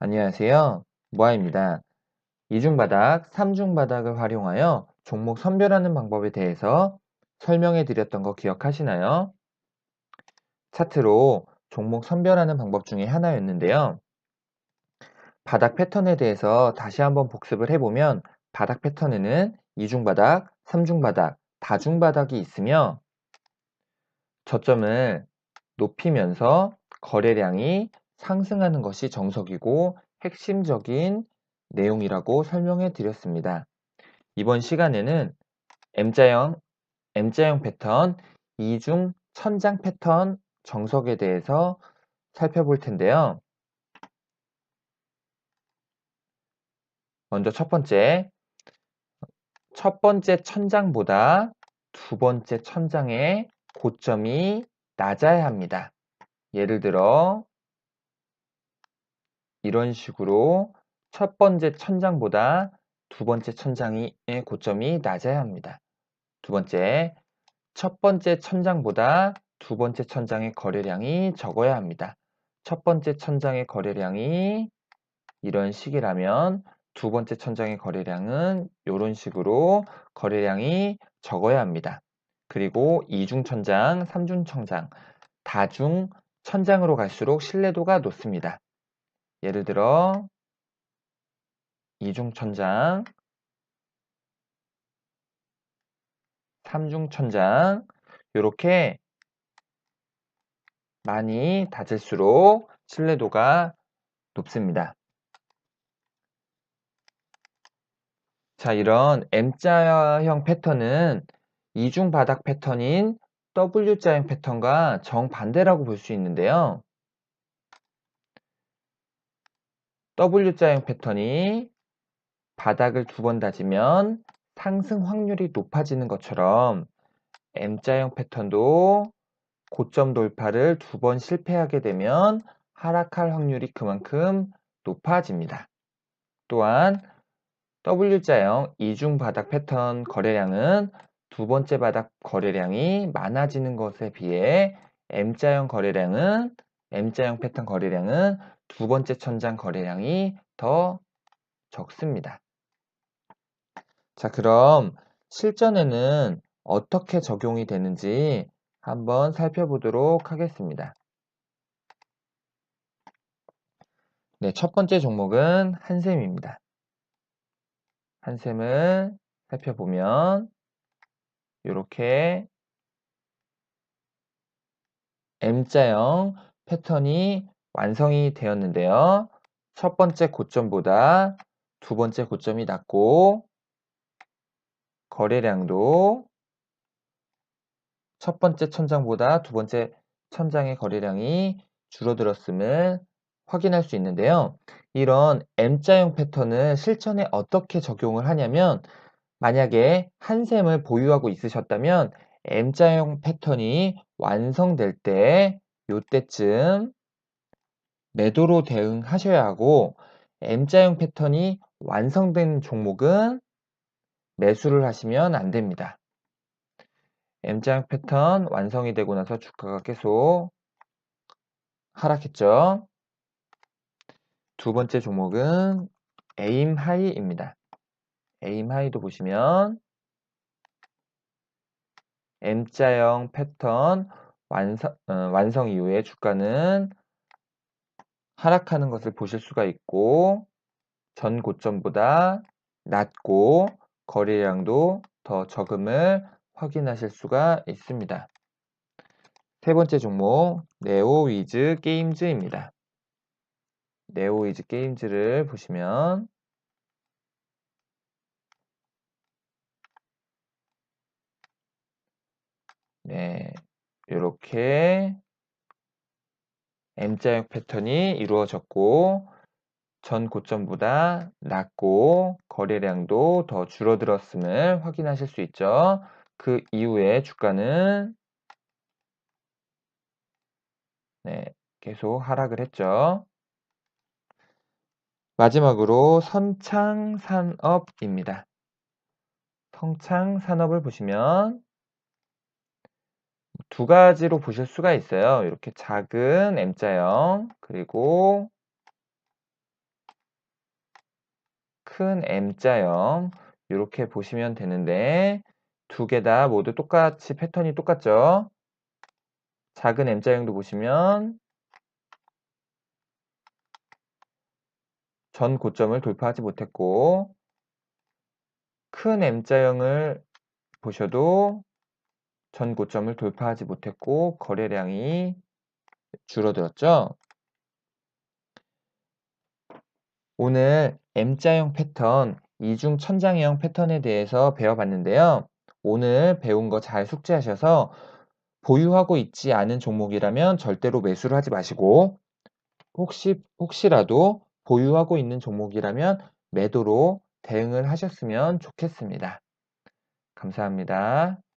안녕하세요. 모아입니다. 이중바닥, 삼중바닥을 활용하여 종목 선별하는 방법에 대해서 설명해 드렸던 거 기억하시나요? 차트로 종목 선별하는 방법 중에 하나였는데요. 바닥 패턴에 대해서 다시 한번 복습을 해보면 바닥 패턴에는 이중바닥, 삼중바닥, 다중바닥이 있으며 저점을 높이면서 거래량이 상승하는 것이 정석이고 핵심적인 내용이라고 설명해 드렸습니다. 이번 시간에는 M자형, M자형 패턴, 이중 천장 패턴 정석에 대해서 살펴볼 텐데요. 먼저 첫 번째, 첫 번째 천장보다 두 번째 천장의 고점이 낮아야 합니다. 예를 들어 이런 식으로 첫 번째 천장보다 두 번째 천장의 고점이 낮아야 합니다. 두 번째, 첫 번째 천장보다 두 번째 천장의 거래량이 적어야 합니다. 첫 번째 천장의 거래량이 이런 식이라면 두 번째 천장의 거래량은 이런 식으로 거래량이 적어야 합니다. 그리고 이중 천장, 삼중 천장, 다중 천장으로 갈수록 신뢰도가 높습니다. 예를 들어 이중천장, 삼중천장 이렇게 많이 닫을수록 신뢰도가 높습니다. 자, 이런 M자형 패턴은 이중 바닥 패턴인 W자형 패턴과 정반대라고 볼 수 있는데요. W자형 패턴이 바닥을 두 번 다지면 상승 확률이 높아지는 것처럼 M자형 패턴도 고점 돌파를 두 번 실패하게 되면 하락할 확률이 그만큼 높아집니다. 또한 W자형 이중 바닥 패턴 거래량은 두 번째 바닥 거래량이 많아지는 것에 비해 M자형 거래량은 M자형 패턴 거래량은 두 번째 천장 거래량이 더 적습니다. 자, 그럼 실전에는 어떻게 적용이 되는지 한번 살펴보도록 하겠습니다. 네, 첫 번째 종목은 한샘입니다. 한샘을 살펴보면 이렇게 M자형 패턴이 완성이 되었는데요. 첫 번째 고점보다 두 번째 고점이 낮고 거래량도 첫 번째 천장보다 두 번째 천장의 거래량이 줄어들었음을 확인할 수 있는데요. 이런 M자형 패턴을 실전에 어떻게 적용을 하냐면 만약에 한 셈을 보유하고 있으셨다면 M자형 패턴이 완성될 때 요때쯤 매도로 대응하셔야 하고 M자형 패턴이 완성된 종목은 매수를 하시면 안 됩니다. M자형 패턴 완성이 되고 나서 주가가 계속 하락했죠. 두 번째 종목은 에임 하이입니다. 에임 하이도 보시면 M자형 패턴 완성, 어, 완성 이후에 주가는 하락하는 것을 보실 수가 있고 전 고점보다 낮고 거래량도 더 적음을 확인하실 수가 있습니다. 세 번째 종목 네오위즈 게임즈입니다. 네오위즈 게임즈를 보시면 네, 이렇게 M자형 패턴이 이루어졌고 전 고점보다 낮고 거래량도 더 줄어들었음을 확인하실 수 있죠. 그 이후에 주가는 네, 계속 하락을 했죠. 마지막으로 선창산업입니다. 성창산업을 보시면 두 가지로 보실 수가 있어요. 이렇게 작은 M자형 그리고 큰 M자형 이렇게 보시면 되는데 두 개 다 모두 똑같이 패턴이 똑같죠? 작은 M자형도 보시면 전 고점을 돌파하지 못했고 큰 M자형을 보셔도 전 고점을 돌파하지 못했고 거래량이 줄어들었죠. 오늘 M자형 패턴, 이중 천장형 패턴에 대해서 배워봤는데요. 오늘 배운 거 잘 숙지하셔서 보유하고 있지 않은 종목이라면 절대로 매수를 하지 마시고 혹시 혹시라도 보유하고 있는 종목이라면 매도로 대응을 하셨으면 좋겠습니다. 감사합니다.